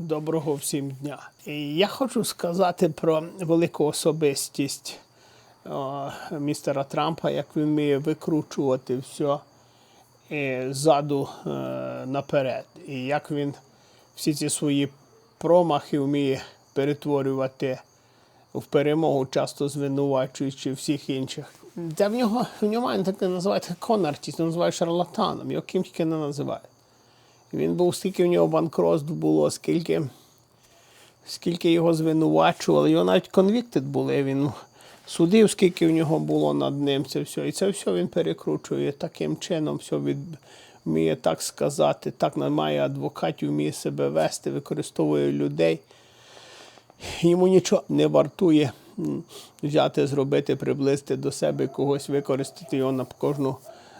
Доброго всім дня. І Я хочу сказати про велику особистість о, містера Трампа, як він вміє викручувати все е, ззаду е, наперед. І як він всі ці свої промахи вміє перетворювати в перемогу, часто звинувачуючи всіх інших. Та в нього в нього він так не називають конартіст, називають шарлатаном, його ким тільки не називають. Він був, скільки в нього банкротств було, скільки, скільки його звинувачували. Його навіть конвіктед були. Він судив, скільки в нього було над ним. Це все. І це все він перекручує таким чином, все від, вміє так сказати, так має адвокатів, вміє себе вести, використовує людей. Йому нічого не вартує взяти, зробити, приблизити до себе когось, використати його на кожну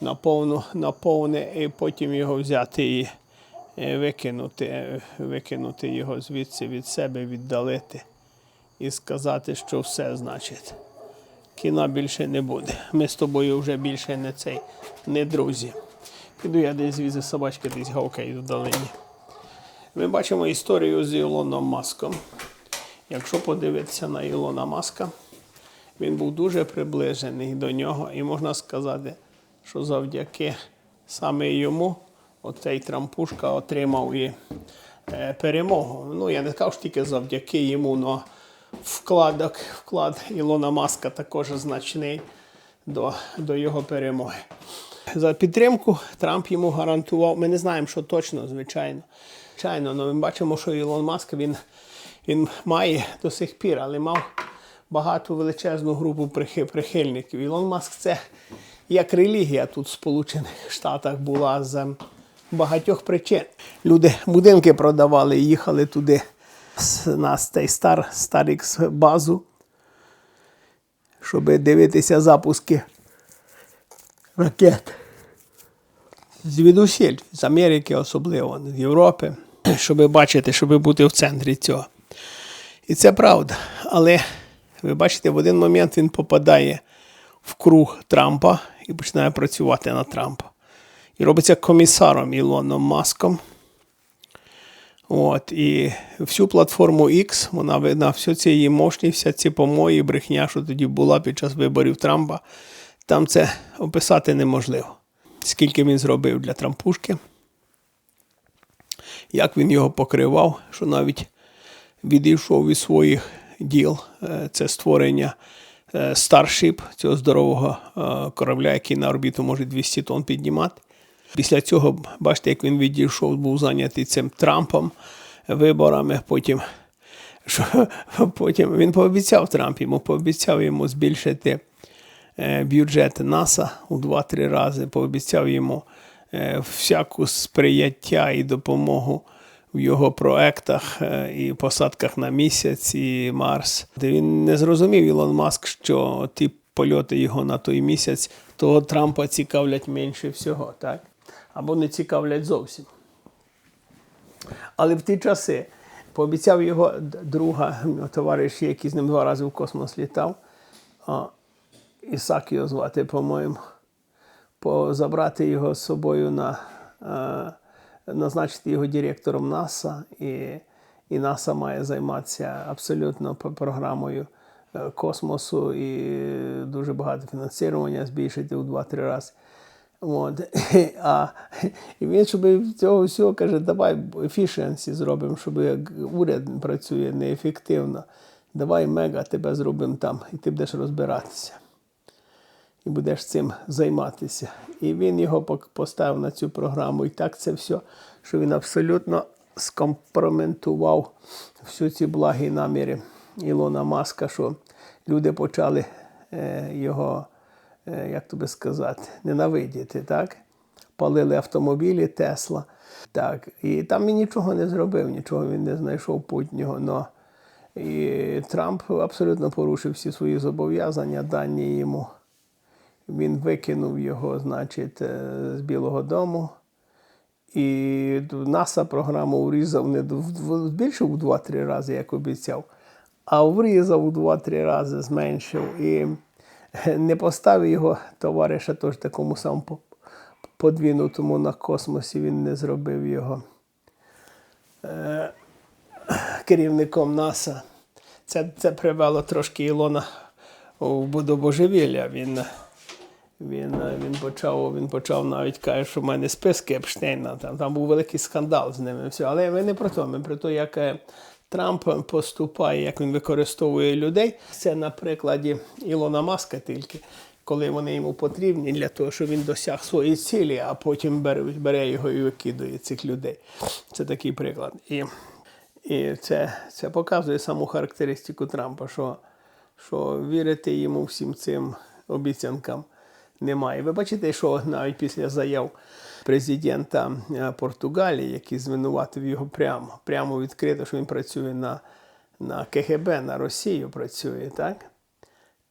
на повну, на повне, і потім його взяти і викинути, е, викинути його звідси від себе, віддалити і сказати, що все значить. Кіна більше не буде. Ми з тобою вже більше не цей, не друзі. Піду я десь звідси собачка десь гавкає вдалині. Ми бачимо історію з Ілоном Маском. Якщо подивитися на Ілона Маска, він був дуже приближений до нього, і можна сказати, що завдяки саме йому оцей Трампушка отримав і е, перемогу. Ну, я не що тільки завдяки йому, але вкладок, вклад Ілона Маска також значний до, до його перемоги. За підтримку Трамп йому гарантував. Ми не знаємо, що точно, звичайно. Звичайно, але ми бачимо, що Ілон Маск він, він має до сих пір, але мав багату величезну групу прихильників. Ілон Маск це як релігія тут в Сполучених Штатах була з багатьох причин. Люди будинки продавали, і їхали туди на цей стар, Старікс базу, щоб дивитися запуски ракет. Звідусіль, з Америки особливо, з Європи, щоб бачити, щоб бути в центрі цього. І це правда. Але ви бачите, в один момент він попадає в круг Трампа і починає працювати на Трампа. І робиться комісаром Ілоном Маском. От, і всю платформу X, вона видна, всю ці її мощність, вся ці помої, брехня, що тоді була під час виборів Трампа, там це описати неможливо. Скільки він зробив для Трампушки, як він його покривав, що навіть відійшов від своїх діл. Е, Це створення е, Starship, цього здорового е, корабля, який на орбіту може 200 тонн піднімати. Після цього, бачите, як він відійшов, був зайнятий цим Трампом, виборами. Потім, що, потім він пообіцяв Трамп, йому пообіцяв йому збільшити е, бюджет НАСА у 2-3 рази, пообіцяв йому е, всяку сприяття і допомогу в його проектах е, і посадках на місяць і Марс. Де він не зрозумів Ілон Маск, що ті польоти його на той місяць того Трампа цікавлять менше всього, так? Або не цікавлять зовсім. Але в ті часи пообіцяв його друга, товариш, який з ним два рази в космос літав, Ісак його звати, по-моєму, по, забрати його з собою на е, назначити його директором НАСА, і, і НАСА має займатися абсолютно програмою е, космосу і дуже багато фінансування збільшити у 2-3 рази. От. А і він, щоб цього всього каже, давай efficiency зробимо, щоб уряд працює неефективно. Давай мега тебе зробимо там, і ти будеш розбиратися. І будеш цим займатися. І він його поставив на цю програму. І так це все, що він абсолютно скомпрометував всю ці благі наміри Ілона Маска, що люди почали е, його, як тобі сказати, ненавидіти, так? Палили автомобілі Тесла. Так, і там він нічого не зробив, нічого він не знайшов путнього. Но і Трамп абсолютно порушив всі свої зобов'язання, дані йому. Він викинув його, значить, е, з Білого Дому. І НАСА програму врізав не в- в- збільшив у 2-3 рази, як обіцяв, а врізав у 2-3 рази, зменшив. І не поставив його товариша теж такому самому по- подвинутому на космосі, він не зробив його. Е, керівником НАСА. Це, це привело трошки Ілона до божевілля. Він, він, він, почав, він почав навіть каже, що в мене списки Епштейна. Там, там був великий скандал з ними. Все. Але ми не про то, ми про те, як е, Трамп поступає, як він використовує людей. Це на прикладі Ілона Маска тільки. Коли вони йому потрібні для того, щоб він досяг своєї цілі, а потім бере, бере його і викидує цих людей. Це такий приклад. І, і це, це показує саму характеристику Трампа, що, що вірити йому всім цим обіцянкам немає. Ви бачите, що навіть після заяв президента е, Португалії, який звинуватив його прямо, прямо відкрито, що він працює на, на КГБ, на Росію працює, так?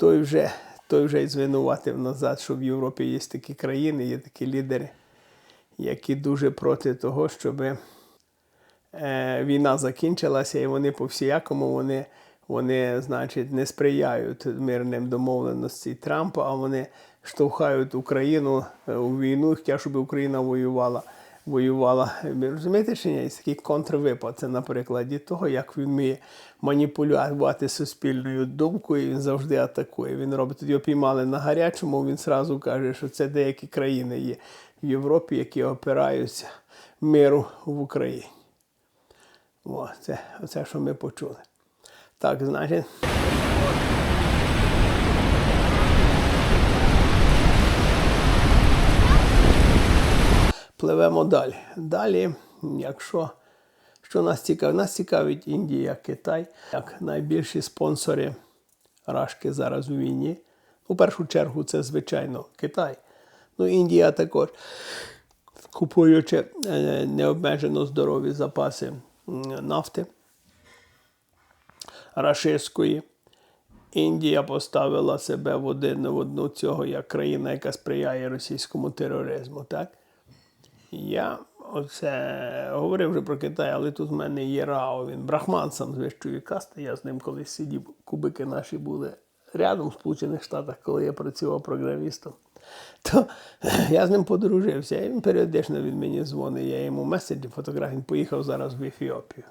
той вже, той вже звинуватив назад, що в Європі є такі країни, є такі лідери, які дуже проти того, щоб е, війна закінчилася, і вони по всіякому вони, вони, значить, не сприяють мирним домовленостям Трампа, а вони штовхають Україну е, у війну, хочуть, щоб Україна воювала. Воювала. Розумієте, чи ні? Такий контрвипад. Це на прикладі того, як він вміє маніпулювати суспільною думкою, він завжди атакує. Він робить його піймали на гарячому, він зразу каже, що це деякі країни є в Європі, які опираються миру в Україні. О, це, оце, що ми почули. Так, значить. Пливемо далі. Далі, якщо що нас цікавить, нас цікавить Індія, Китай, як найбільші спонсори Рашки зараз у війні. У першу чергу це, звичайно, Китай. Ну, Індія також, купуючи е, необмежено здорові запаси нафти рашистської. Індія поставила себе в один в одну цього як країна, яка сприяє російському тероризму. Так? Я оце говорив вже про Китай, але тут в мене є Рао, він брахман сам з вищої касти. Я з ним колись сидів, кубики наші були рядом в Сполучених Штатах, коли я працював програмістом. То я з ним подружився, і він періодично від мені дзвонить. Я йому меседжі, фотографії. Він поїхав зараз в Ефіопію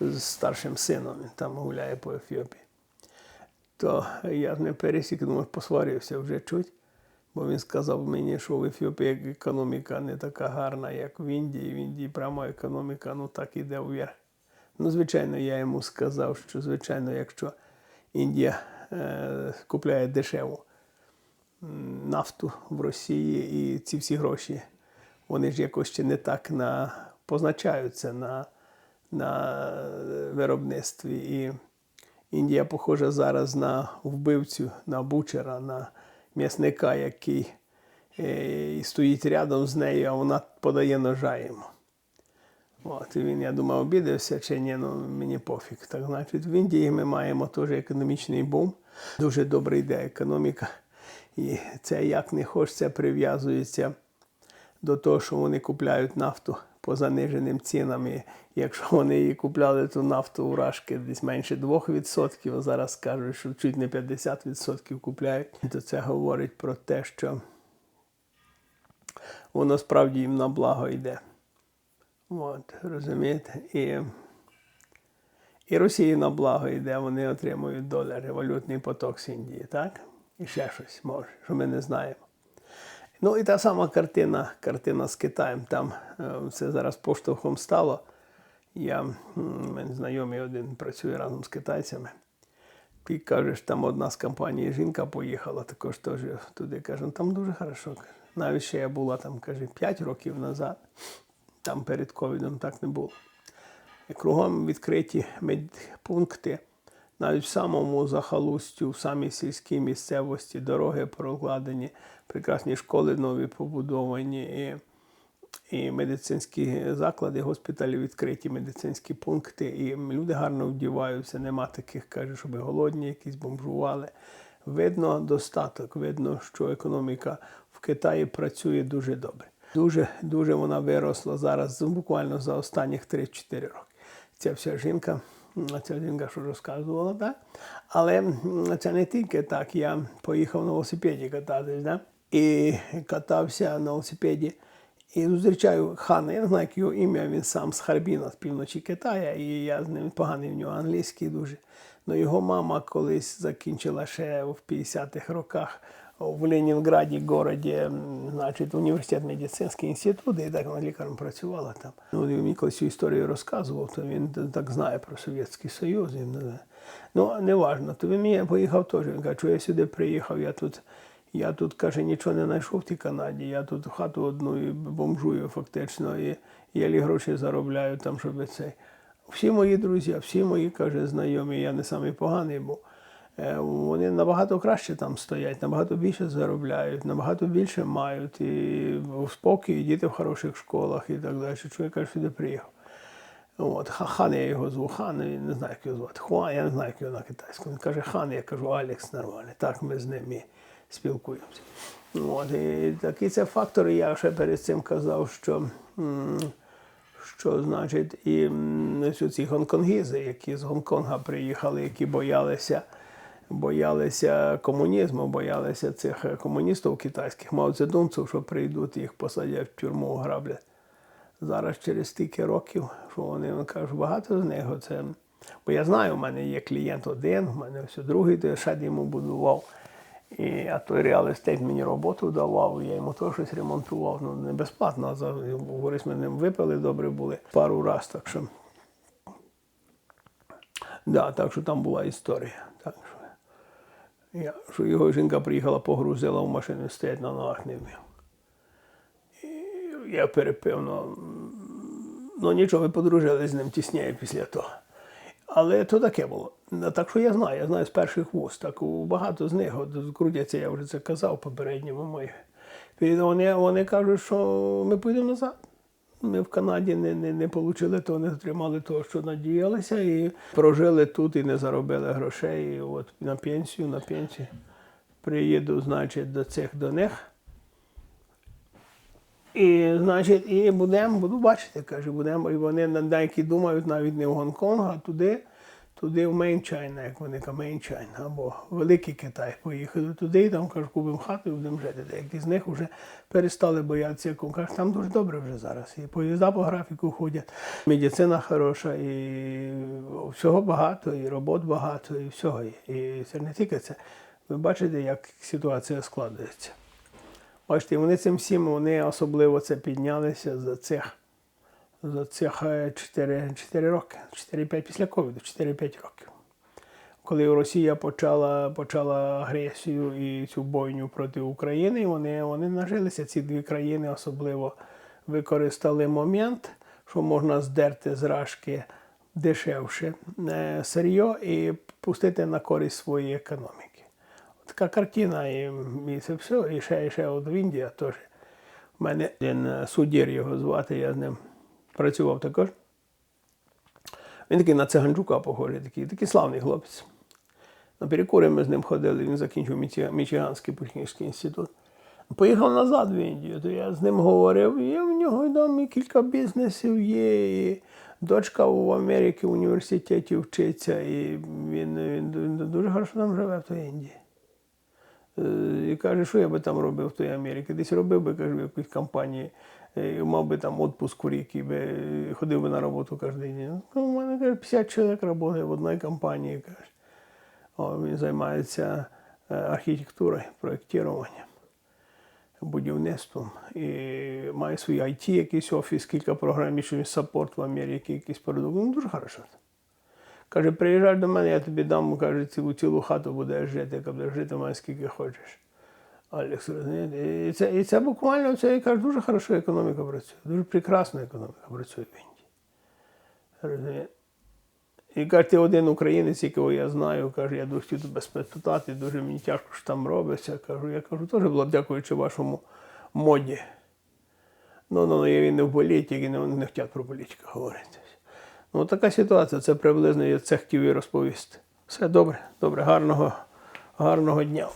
з старшим сином. Він там гуляє по Ефіопії. То я з ним пересік, думаю, посварився вже чуть. Бо він сказав мені, що в Ефіопії економіка не така гарна, як в Індії. В Індії прямо економіка ну так іде вверх. Ну, звичайно, я йому сказав, що, звичайно, якщо Індія е, купляє дешеву нафту в Росії і ці всі гроші, вони ж якось ще не так на, позначаються на, на виробництві. І Індія похожа зараз на вбивцю, на бучера, на м'ясника, який е, стоїть рядом з нею, а вона подає ножа йому. От, і він, я думав, обідався чи ні, ну мені пофіг. Так, значить, в Індії ми маємо теж економічний бум. Дуже добре йде економіка. І це як не хоч, це прив'язується до того, що вони купляють нафту по заниженим цінам. І якщо вони її купляли ту нафту у Рашки десь менше 2%, а зараз кажуть, що чуть не 50% купляють, то це говорить про те, що воно справді їм на благо йде. От, розумієте? І, і Росії на благо йде, вони отримують долари, валютний поток з Індії, так? І ще щось може, що ми не знаємо. Ну і та сама картина, картина з Китаєм. Там це зараз поштовхом стало. Я мене знайомий один працює разом з китайцями. І каже, там одна з компаній жінка поїхала, також теж туди. Каже, ну там дуже хорошо. Навіть ще я була там, каже, 5 років назад, там перед ковідом так не було. Кругом відкриті медпункти, навіть в самому захолустю, в самій сільській місцевості, дороги прокладені, прекрасні школи нові побудовані, і, і медицинські заклади, госпіталі відкриті, медицинські пункти, і люди гарно вдіваються. Нема таких, каже, щоб голодні, якісь бомжували. Видно достаток, видно, що економіка в Китаї працює дуже добре. Дуже дуже вона виросла зараз, буквально за останніх 3-4 роки. Ця вся жінка, ця жінка, що розказувала, так? але це не тільки так. Я поїхав на велосипеді кататись, да? і катався на велосипеді. І зустрічаю хана, я не знаю, як його ім'я, він сам з Харбіна, з півночі Китая, і я з ним поганий в нього англійський дуже. Ну його мама колись закінчила ще в 50-х роках в Ленінграді, городі, значить, університет медицинський інститут, і так вона лікарем працювала там. Ну, він колись цю історію розказував, то він так знає про Совєтський Союз. Він, ну, не важно. То він поїхав теж. Він каже, що я сюди приїхав, я тут. Я тут, каже, нічого не знайшов в тій Канаді. Я тут хату одну і бомжую фактично, і єлі гроші заробляю там, щоб цей. Всі мої друзі, всі мої, каже, знайомі, я не самий поганий був. Е, Вони набагато краще там стоять, набагато більше заробляють, набагато більше мають, і в спокій, діти в хороших школах і так далі. Я каже, сюди приїхав. От, хан я його зву, хан, не знаю, як його звати. Хуан, я не знаю, як його на китайському. Він каже, хан, я кажу, Алекс нормальний. Так ми з ним і спілкуємося. От, і такий це фактор, я ще перед цим казав, що, що значить, і ці гонконгізи, які з Гонконга приїхали, які боялися. Боялися комунізму, боялися цих е, комуністів китайських маоцедунців, що прийдуть їх посадять в тюрму, граблять зараз через стільки років, що вони кажуть, багато з них. Оце, бо я знаю, у мене є клієнт один, у мене все другий, то я шед йому будував. І, а той реал естейт мені роботу давав, я йому теж щось ремонтував. Ну, не безплатно, а говорить, ми ним випили, добре були пару раз. Так що, да, так що там була історія. Так я, що його жінка приїхала, погрузила в машину, стоять на ногах не вмів. Я перепив, ну, нічого, ми подружилися з ним тісніше після того. Але то таке було. Так що я знаю, я знаю з перших вуст. Так багато з них от, крутяться, я вже це казав попередньому моїх. Вони, вони кажуть, що ми підемо назад. Ми в Канаді не, не, не отримали того, не отримали того, що надіялися, і прожили тут і не заробили грошей. І от на пенсію, на пенсію. Приїду, значить, до цих до них. І, значить, і будемо, буду бачити, каже, будемо. І вони деякі думають навіть не в Гонконг, а туди, туди в Мейн Чайна, як вони кажуть, Мейнчайна або Великий Китай. Поїхали туди, і там кажуть, купимо хату і будемо жити. Деякі з них вже перестали боятися, кажуть, там дуже добре вже зараз. І поїзда по графіку ходять, медицина хороша, і всього багато, і робот багато, і всього. І це не тільки це. Ви бачите, як ситуація складається. Бачите, вони цим всім вони особливо це піднялися за цих за цих 4, 4 роки, 4-5 після ковіду, 4-5 років. Коли Росія почала, почала агресію і цю бойню проти України, вони, вони нажилися. Ці дві країни особливо використали момент, що можна здерти з рашки дешевше е, і пустити на користь своєї економіки. Така картина, і, і це все. І ще, і ще от в Індії теж. У мене один е, суддєр його звати, я з ним працював також. Він такий на циганчука похожий, такий, такий славний хлопець. На перекури ми з ним ходили, він закінчив Мічиганський технічний інститут. Поїхав назад в Індію, то я з ним говорив, і в нього там і кілька бізнесів є, і дочка в Америці в університеті вчиться, і він, він, він дуже хорошо там живе в тій Індії. Е, І каже, що я би там робив в тій Америці? Десь робив би, каже, в якійсь компанії, мав би там відпуск у рік і би е, ходив би на роботу кожен день. Ну, у мене каже, 50 чоловік працює в одній компанії. Каже. О, він займається е, архітектурою, проєктуванням, будівництвом. І має свій IT, якийсь офіс, кілька програм, що він саппорт в Америці, якийсь продукт. Ну, дуже хорошо. Каже, приїжджай до мене, я тобі дам, каже, цілу цілу хату будеш жити, яка будеш жити мене скільки хочеш. Алекс? І це, і це буквально це, я кажу, дуже хорошо економіка працює. Дуже прекрасна економіка працює в Індії. І каже, ти один українець, якого я знаю, каже, я дуже хотів тебе спитати, дуже мені тяжко що там робиться. Кажу, я кажу, теж було дякуючи вашому моді. Ну, ну, я він не в політиці, не, не хочуть про політику говорити. Ну, така ситуація, це приблизно я це хотів і розповісти. Все добре, добре, гарного, гарного дня.